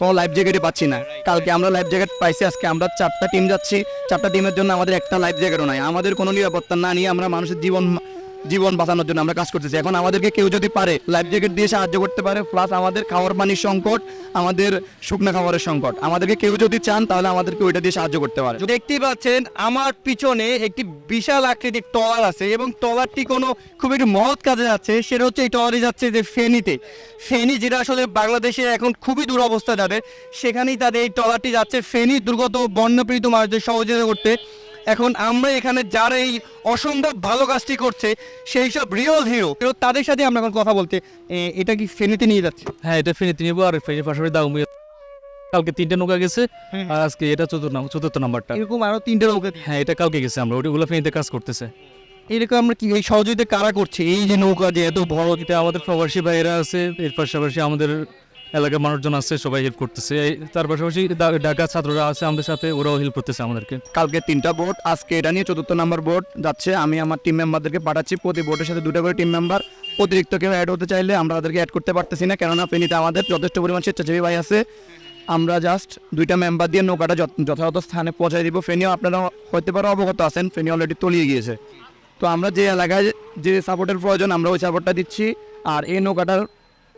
কোনো লাইফ জ্যাকেটই পাচ্ছি না। কালকে আমরা লাইফ জ্যাকেট পাইছি আজকে আমরা চারটা টিম যাচ্ছি। চারটা টিমের জন্য আমাদের একটা লাইফ জ্যাকেটও নাই। আমাদের কোনো নিরাপত্তা না নিয়ে আমরা মানুষের জীবন জীবন বাঁচানোর জন্য আমরা কাজ করতেছি। এখন আমাদেরকে কেউ যদি পারে লাইফ জ্যাকেট দিয়ে সাহায্য করতে পারে প্লাস আমাদের খাওয়ার পানির সংকট, আমাদের শুকনো খাবারের সংকট। আমাদেরকে কেউ যদি চান, তাহলে আমাদেরকে ওইটা দিয়ে সাহায্য করতে পারে। দেখতেই পাচ্ছেন, আমার পিছনে একটি বিশাল আকৃতির টলার আছে এবং টলারটি কোনো খুব একটি মহৎ কাজে যাচ্ছে। সেটা হচ্ছে এই টলারই যাচ্ছে যে ফেনীতে। ফেনী যেটা আসলে বাংলাদেশে এখন খুবই দুরবস্থা যাদের, সেখানেই তাদের এই টলারটি যাচ্ছে। ফেনী দুর্গত বন্যপ্রীত মানুষদের সহযোগিতা করতে। এখন আমরা এখানে যারা এই অসম্ভব ভালো কাজটি করছে সেই সব রিয়েল হিরো তাদের সাথে আমরা এখন কথা বলতে এটা কি ফেনীতে নিয়ে যাচ্ছে? হ্যাঁ এটা ফেনীতে নিবো আর ফেনীর পাশাপাশি দাউমিয়া কালকে তিনটে নৌকা গেছে। আর আজকে এটা চতুর্থ নাম- চতুর্থ নাম্বারটা। এরকম আরও তিনটে নৌকা হ্যাঁ এটা কালকে গেছে আমরা ওগুলো ফেনীতে কাজ করতেছে। এরকম আমরা কি এই সহযোগিতা কারা করছে? এই যে নৌকা যে এত বড় এটা আমাদের প্রবাসী ভাইয়েরা আছে এর পাশাপাশি আমাদের এলাকার মানুষজন আছে, সবাই হেল্প করতেছে। তার পাশাপাশি ডা- ঢাকা ছাত্ররা আছে, আমাদের সাথে ওরাও হেল্প করতেছে আমাদেরকে। কালকে তিনটা বোর্ড আজকে এটা নিয়ে চতুর্থ নাম্বার বোট যাচ্ছে। আমি আমার টিম মেম্বারদেরকে পাঠাচ্ছি, প্রতি বোটের সাথে দুটো করে টিম মেম্বার অতিরিক্ত কেউ অ্যাড হতে চাইলে আমরা তাদেরকে অ্যাড করতে পারতেছি না, কেননা ফেনীতে আমাদের যথেষ্ট পরিমাণ স্বেচ্ছাসেবী ভাই আছে। আমরা জাস্ট দুইটা মেম্বার দিয়ে নৌকাটা যথ- যথাযথ স্থানে পৌঁছাই দিব। ফেনীও আপনারা হতে পারে অবগত আছেন, ফেনী অলরেডি তলিয়ে গিয়েছে। তো আমরা যে এলাকায় যে সাপোর্টের প্রয়োজন, আমরা ওই সাপোর্টটা দিচ্ছি। আর এই নৌকাটার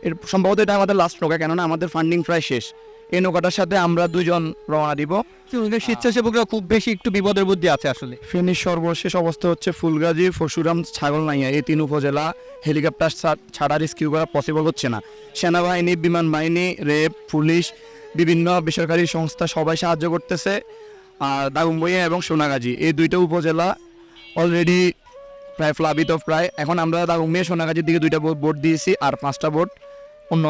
এর সম্ভবত এটা আমাদের লাস্ট নৌকা কেননা আমাদের ফান্ডিং প্রায় শেষ। এই নৌকাটার সাথে আমরা দুজন রওনা দিব। স্বেচ্ছাসেবকরা খুব বেশি একটু বিপদের বুদ্ধি আছে আসলে। ফেনীর সর্বশেষ অবস্থা হচ্ছে ফুলগাজী ফসুরাম ছাগলনাইয়া। এই তিন উপজেলা হেলিকপ্টার ছাড়া রেস্কিউ করা পসিবল হচ্ছে না। সেনাবাহিনী বিমান বাহিনী রেপ পুলিশ বিভিন্ন বেসরকারি সংস্থা সবাই সাহায্য করতেছে। আর দাগুম্বইয়া এবং সোনাগাজী এই দুইটা উপজেলা অলরেডি প্রায় প্লাবিত প্রায়। এখন আমরা দাগুম্বইয়া সোনাগাজীর দিকে দুইটা বোট দিয়েছি আর পাঁচটা বোট অন্য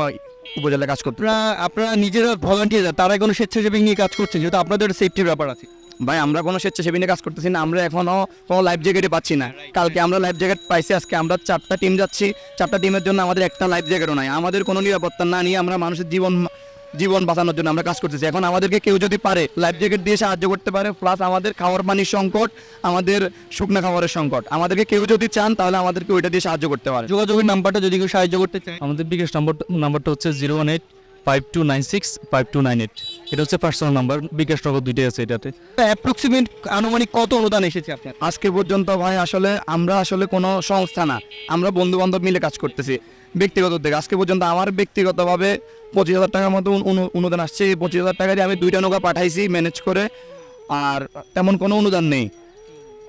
উপজেলায় কাজ করতে। আপনারা আপনারা নিজেরা ভলান্টিয়ার তারা কোনো স্বেচ্ছাসেবী নিয়ে কাজ করছেন? যেহেতু আপনাদের সেফটির ব্যাপার আছে। ভাই আমরা কোনো স্বেচ্ছাসেবী নিয়ে কাজ করতেছি না। আমরা এখনও কোনো লাইফ জ্যাকেটই পাচ্ছি না। কালকে আমরা লাইফ জ্যাকেট পাইছি আজকে আমরা চারটা টিম যাচ্ছি। চারটা টিমের জন্য আমাদের একটা লাইফ জ্যাকেটও নাই। আমাদের কোনো নিরাপত্তা না নিয়ে আমরা মানুষের জীবন জীবন বাঁচানোর জন্য আমরা কাজ করতেছি। এখন আমাদেরকে কেউ যদি পারে লাইফ জ্যাকেট দিয়ে সাহায্য করতে পারে প্লাস আমাদের খাওয়ার পানির সংকট আমাদের শুকনো খাবারের সংকট। আমাদেরকে কেউ যদি চান তাহলে আমাদেরকে ওইটা দিয়ে সাহায্য করতে পারে। যোগাযোগের নাম্বারটা যদি কেউ সাহায্য করতে চায়। আমাদের বিকাশ নাম্বার নাম্বারটা হচ্ছে zero one eight five two nine six five two nine eight এটা হচ্ছে পার্সোনাল নাম্বার বিকাশ নগর দুইটাই আছে এটাতে। অ্যাপ্রক্সিমেট আনুমানিক কত অনুদান এসেছে আপনার? আজকে পর্যন্ত ভাই আসলে আমরা আসলে কোনো সংস্থা না আমরা বন্ধু বান্ধব মিলে কাজ করতেছি ব্যক্তিগত থেকে আজকে পর্যন্ত আমার ব্যক্তিগতভাবে পঁচিশ হাজার টাকার মতো অনু- অনুদান আসছে। এই পঁচিশ হাজার টাকা দিয়ে আমি দুইটা নৌকা পাঠাইছি ম্যানেজ করে আর তেমন কোনো অনুদান নেই।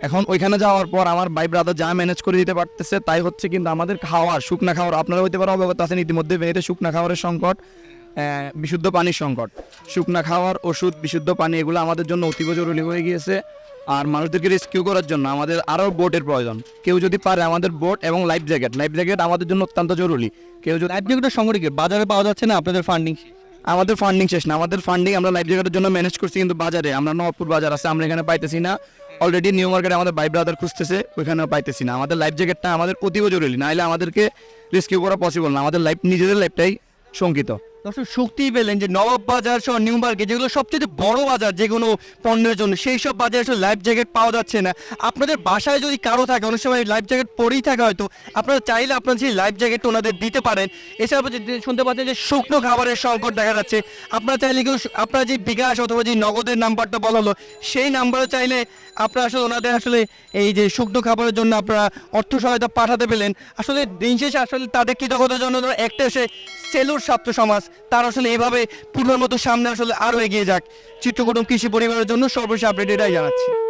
এখন ওইখানে যাওয়ার পর আমার ভাই ব্রাদার যা ম্যানেজ করে দিতে পারতেছে তাই হচ্ছে কিন্তু আমাদের খাওয়ার শুকনা খাওয়ার আপনারা হইতে পারে অবগত আছেন ইতিমধ্যে বেড়ে শুকনা খাওয়ারের সংকট। বিশুদ্ধ পানির সংকট। শুকনা খাওয়ার ওষুধ, বিশুদ্ধ পানি, এগুলো আমাদের জন্য অতীব জরুরি হয়ে গিয়েছে। আর মানুষদেরকে রেস্কিউ করার জন্য আমাদের আরও বোটের প্রয়োজন। কেউ যদি পারে আমাদের বোট এবং লাইফ জ্যাকেট লাইফ জ্যাকেট আমাদের জন্য অত্যন্ত জরুরি। কেউ যদি লাইফ জ্যাকেটের কি? বাজারে পাওয়া যাচ্ছে না আপনাদের ফান্ডিং আমাদের ফান্ডিং শেষ না। আমাদের ফান্ডিং আমরা লাইফ জ্যাকেটের জন্য ম্যানেজ করছি কিন্তু বাজারে। আমরা নবপুর বাজার আছে, আমরা এখানে পাইতেছি না। অলরেডি নিউ মার্কেটে আমাদের ভাই ব্রাদার খুঁজতেছে, ওইখানেও পাইতেছি না। আমাদের লাইফ জ্যাকেটটা আমাদের অতীব জরুরি নাহলে আমাদেরকে রেস্কিউ করা পসিবল না। আমাদের লাইফ নিজেদের লাইফটাই শঙ্কিত। দর্শক শক্তিই পেলেন যে নবাব বাজার সহ নিউ মার্কেট, যেগুলো সবচেয়ে বড় বাজার, যে কোনো পণ্যের জন্য, সেই সব বাজারে আসলে লাইফ জ্যাকেট পাওয়া যাচ্ছে না। আপনাদের বাসায় যদি কারও থাকে, অনেক সময় লাইফ জ্যাকেট পরেই থাকে হয়তো, আপনারা চাইলে আপনারা সেই লাইফ জ্যাকেট ওনাদের দিতে পারেন। এছাড়া শুনতে পাচ্ছেন যে শুকনো খাবারের সংকট দেখা যাচ্ছে। আপনারা চাইলে কেউ আপনারা যে বিকাশ অথবা যে নগদের নাম্বারটা বলা হলো, সেই নাম্বারে চাইলে আপনারা আসলে ওনাদের আসলে এই যে শুকনো খাবারের জন্য আপনারা অর্থ সহায়তা পাঠাতে পেলেন। আসলে দিন শেষে আসলে তাদের কৃতজ্ঞতার জন্য একটা এসে সেলুর ছাত্র সমাজ, তার আসলে এভাবে পূর্ণের মতো সামনে আসলে আরও এগিয়ে যাক। চিত্রকুটুম কৃষি পরিবারের জন্য সর্বশেষ আপডেট এটাই জানাচ্ছি।